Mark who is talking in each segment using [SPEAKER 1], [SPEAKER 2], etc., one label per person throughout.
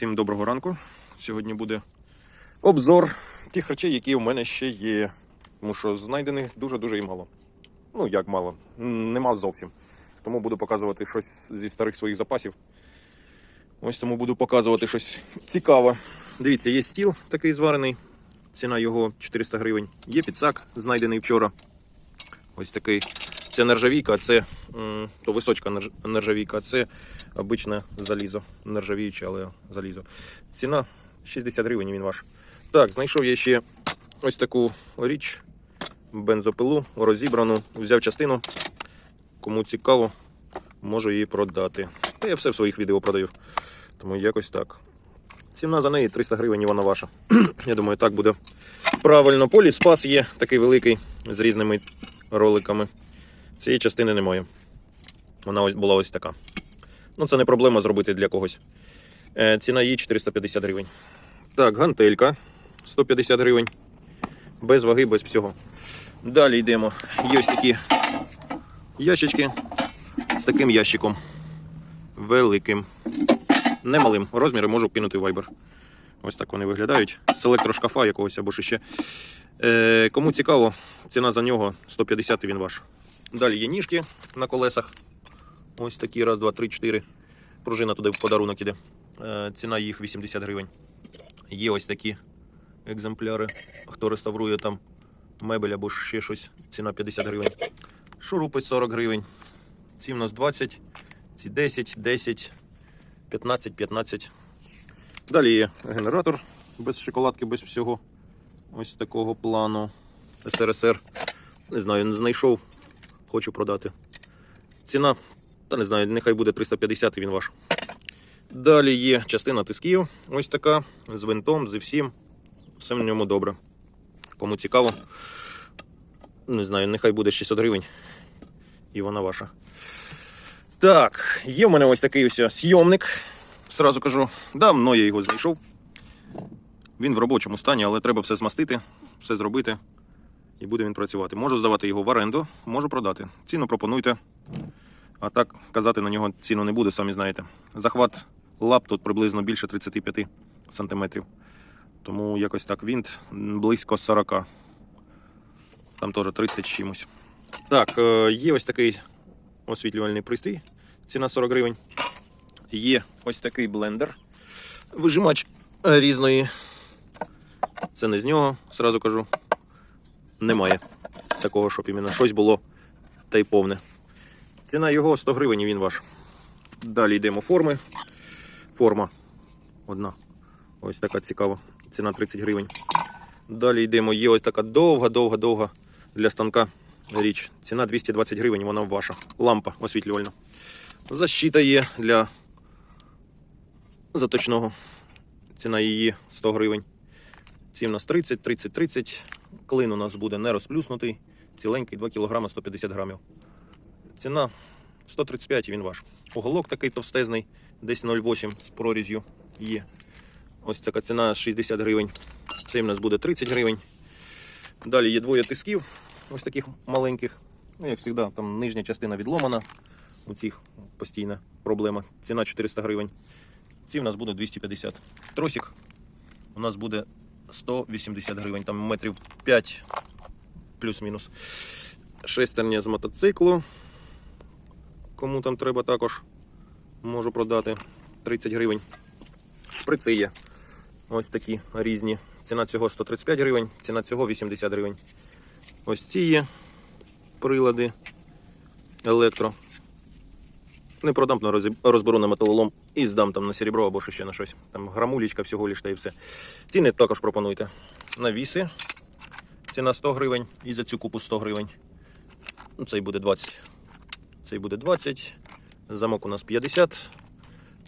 [SPEAKER 1] Всім доброго ранку. Сьогодні буде обзор тих речей, які у мене ще є. Тому що знайдених дуже-дуже і мало. Ну, як мало, нема зовсім. Тому буду показувати щось зі старих своїх запасів. Ось тому буду показувати щось цікаве. Дивіться, є стіл такий зварений. Ціна його 400 гривень. Є підсак, знайдений вчора. Ось такий. Це нержавійка, це то височка нержавійка, це обичне залізо. Нержавіюче, але залізо. Ціна 60 гривень він ваш. Так, знайшов я ще ось таку річ. Бензопилу розібрану. Взяв частину. Кому цікаво, можу її продати. Та я все в своїх відео продаю. Тому якось так. Ціна за неї 300 гривень і вона ваша. Я думаю, так буде правильно. Полі спас є такий великий з різними роликами. Цієї частини немає. Вона була ось така. Ну, це не проблема зробити для когось. Е, ціна її 450 гривень. Так, гантелька 150 гривень. Без ваги, без всього. Далі йдемо. Є ось такі ящички з таким ящиком. Великим. Немалим. Розміри можу кинути в Viber. Ось так вони виглядають. З електрошкафа якогось або ще. Е, кому цікаво, ціна за нього 150 і він ваш. Далі є ніжки на колесах. Ось такі, раз, два, три, чотири. Пружина туди в подарунок іде. Е, ціна їх 80 гривень. Є ось такі екземпляри. Хто реставрує там мебель або ще щось, ціна 50 гривень. Шурупи 40 гривень. Ці в нас 20, ці 10, 10, 15, 15. Далі є генератор без шоколадки, без всього. Ось такого плану. СРСР. Не знаю, не знайшов. Хочу продати. Ціна, та не знаю, нехай буде 350 і він ваш. Далі є частина тисків. Ось така. З винтом, з всім. Все в ньому добре. Кому цікаво. Не знаю, нехай буде 600 гривень. І вона ваша. Так, є в мене ось такий ось сйомник. Сразу кажу, давно я його знайшов. Він в робочому стані, але треба все змастити, все зробити. І буде він працювати. Можу здавати його в оренду, можу продати. Ціну пропонуйте. А так казати на нього ціну не буде, самі знаєте. Захват лап тут приблизно більше 35 сантиметрів. Тому якось так вінт близько 40. Там теж 30 чимось. Так, е, є ось такий освітлювальний пристрій. Ціна 40 гривень. Є ось такий блендер. Вижимач різної. Це не з нього, сразу кажу. Немає такого, щоб іменно щось було та й повне. Ціна його 100 гривень він ваш. Далі йдемо форми. Форма одна. Ось така цікава. Ціна 30 гривень. Далі йдемо. Є ось така довга, довга, довга для станка річ. Ціна 220 гривень, вона ваша. Лампа освітлювальна. Защита є для заточного. Ціна її 100 гривень. Ці в нас 30, 30, 30. Клин у нас буде не розплюснутий. Ціленький 2 кг 150 грамів. Ціна 135 і він ваш. Уголок такий товстезний, десь 0,8 з проріз'ю є. Ось така ціна 60 гривень. Цей в нас буде 30 гривень. Далі є двоє тисків, ось таких маленьких. Ну, як завжди, там нижня частина відломана. У цих постійна проблема. Ціна 400 гривень. Ці в нас буде 250. Тросик у нас буде 180 гривень, там метрів 5 плюс-мінус. Шестерня з мотоциклу. Кому там треба також можу продати 30 гривень. Шприци є. Ось такі різні. Ціна цього 135 гривень, ціна цього 80 гривень. Ось ці є прилади електро. Не продам на розберу на металолом і здам там на серебро або ще на щось. Там грамулічка всього лиш та і все. Ціни також пропонуйте. Навіси. Ціна 100 гривень і за цю купу 100 гривень. Ну, цей буде 20. Цей буде 20. Замок у нас 50.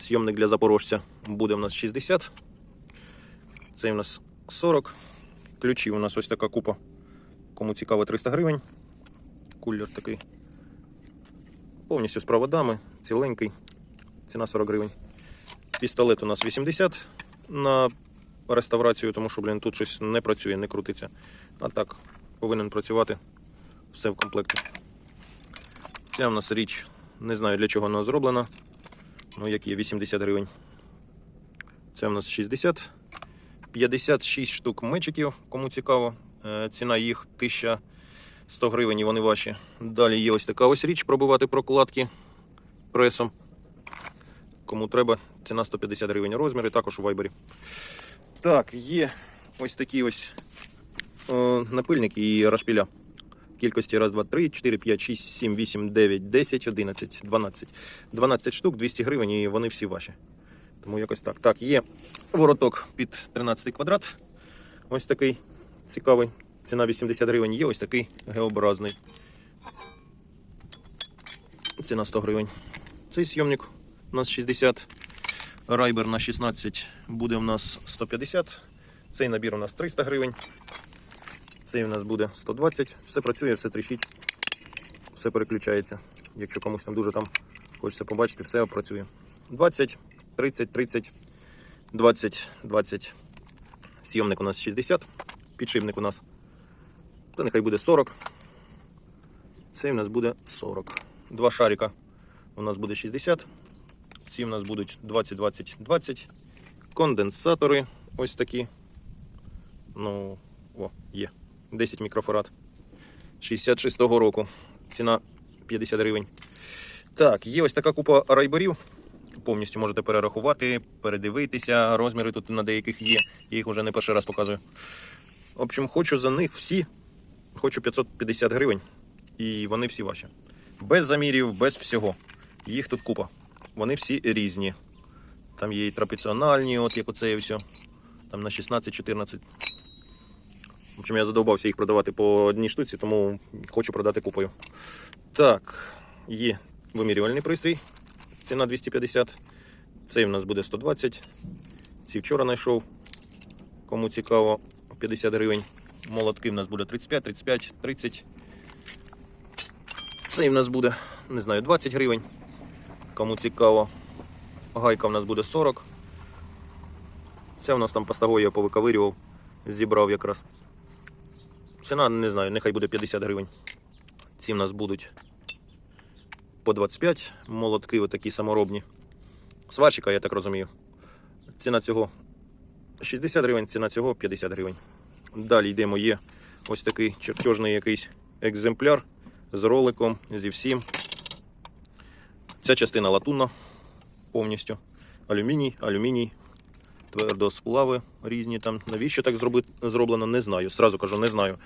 [SPEAKER 1] Зйомник для запорожця буде у нас 60. Цей у нас 40. Ключі у нас ось така купа. Кому цікаво 300 гривень. Кулер такий. Повністю з проводами, ціленький. Ціна 40 гривень. Пістолет у нас 80 на реставрацію, тому що, блін, тут щось не працює, не крутиться. А так, повинен працювати все в комплекті. Ця у нас річ, не знаю для чого вона зроблена. Ну, як є 80 гривень. Це в нас 60. 56 штук мечиків, кому цікаво. Е, Ціна їх 1100 гривень, і вони ваші. Далі є ось така ось річ пробивати прокладки пресом. Кому треба, ціна 150 гривень розміри, також у вайбері. Так, є ось такі ось е, напильники і розпіля. Кількості 1, 2, 3, 4, 5, 6, 7, 8, 9, 10, 11, 12. 12 штук, 200 гривень, і вони всі ваші. Тому якось так. Так, є вороток під 13 квадрат. Ось такий цікавий. Ціна 80 гривень. Є ось такий Г-образний. Ціна 100 гривень. Цей сйомник у нас 60. Райбер на 16 буде у нас 150. Цей набір у нас 300 гривень. Цей у нас буде 120. Все працює, все тріщить, все переключається. Якщо комусь там дуже там хочеться побачити, все працює. 20, 30, 30, 20, 20. Сйомник у нас 60. Підшипник у нас. Та нехай буде 40. Цей у нас буде 40. Два шарика у нас буде 60. Ці у нас будуть 20, 20, 20. Конденсатори ось такі. Ну, о, є. 10 мікрофарад. 66-го року. Ціна 50 гривень. Так, є ось така купа райберів. Повністю можете перерахувати, передивитися. Розміри тут на деяких є. Я їх вже не перший раз показую. В общем, хочу за них всі. Хочу 550 гривень. І вони всі ваші. Без замірів, без всього. Їх тут купа. Вони всі різні. Там є і трапеціональні, от як оце і все. Там на 16-14. В общем, я задовбався їх продавати по одній штуці, тому хочу продати купою. Так, є вимірювальний пристрій. Ціна 250. Цей в нас буде 120. Ці вчора знайшов. Кому цікаво, 50 гривень. Молотки в нас буде 35, 35, 30. Цей в нас буде, не знаю, 20 гривень. Кому цікаво. Гайка в нас буде 40. Це в нас там постагою я повиковирював, зібрав якраз. Ціна, не знаю, нехай буде 50 гривень. Ці в нас будуть по 25. Молотки отакі саморобні. Сварщика, я так розумію. Ціна цього 60 гривень, ціна цього 50 гривень. Далі йдемо, є ось такий чертежний якийсь екземпляр з роликом, зі всім. Ця частина латунна повністю. Алюміній, алюміній, твердосплави різні там. Навіщо так зроблено, не знаю. Сразу кажу, не знаю.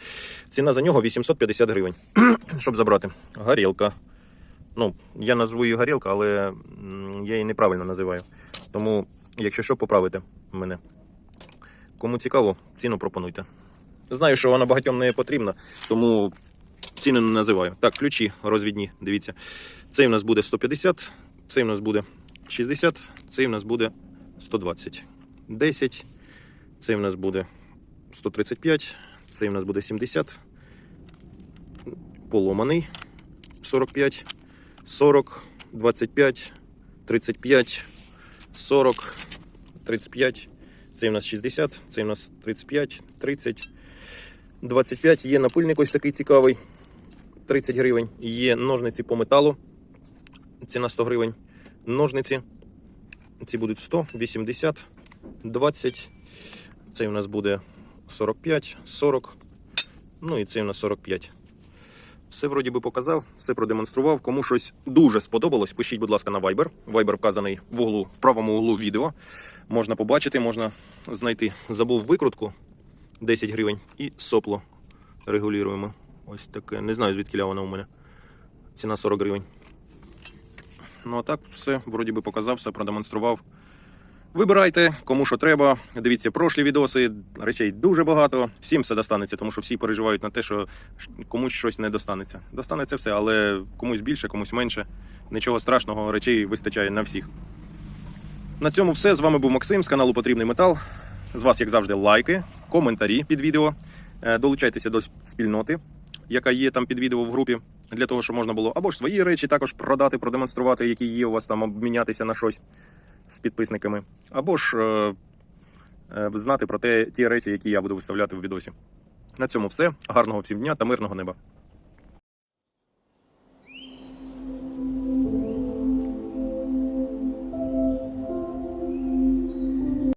[SPEAKER 1] Ціна за нього 850 гривень, щоб забрати. Горілка. Ну, я назву її горілка, але я її неправильно називаю. Тому, якщо що, поправите мене. Кому цікаво, ціну пропонуйте. Знаю, що вона багатьом не потрібна, тому ціну не називаю. Так, ключі розвідні, дивіться. Цей у нас буде 150, цей у нас буде 60, цей у нас буде 120. 10, цей у нас буде 135, цей у нас буде 70, поломаний 45, 40, 25, 35, 40, 35, цей у нас 60, цей у нас 35, 30, 25. Є напильник ось такий цікавий, 30 гривень. Є ножниці по металу, ціна 100 гривень. Ножниці, ці будуть 100, 80, 20. Цей у нас буде 45, 40. Ну і цей у нас 45. Все вроді би показав, все продемонстрував. Кому щось дуже сподобалось, пишіть, будь ласка, на Viber. Viber вказаний в углу, в правому углу відео. Можна побачити, можна знайти. Забув викрутку 10 гривень і сопло регулюємо. Ось таке. Не знаю, звідки воно у мене. Ціна 40 гривень. Ну а так, все, вроді би показав, все продемонстрував. Вибирайте, кому що треба. Дивіться прошлі відоси, речей дуже багато. Всім все достанеться, тому що всі переживають на те, що комусь щось не достанеться. Достанеться все, але комусь більше, комусь менше. Нічого страшного, речей вистачає на всіх. На цьому все. З вами був Максим з каналу Потрібний Метал. З вас, як завжди, лайки, коментарі під відео. Е, Долучайтеся до спільноти, яка є там під відео в групі, для того, щоб можна було або ж свої речі також продати, продемонструвати, які є у вас там, обмінятися на щось з підписниками, або ж е, е, знати про те, ті речі, які я буду виставляти в відосі. На цьому все. Гарного всім дня та мирного неба.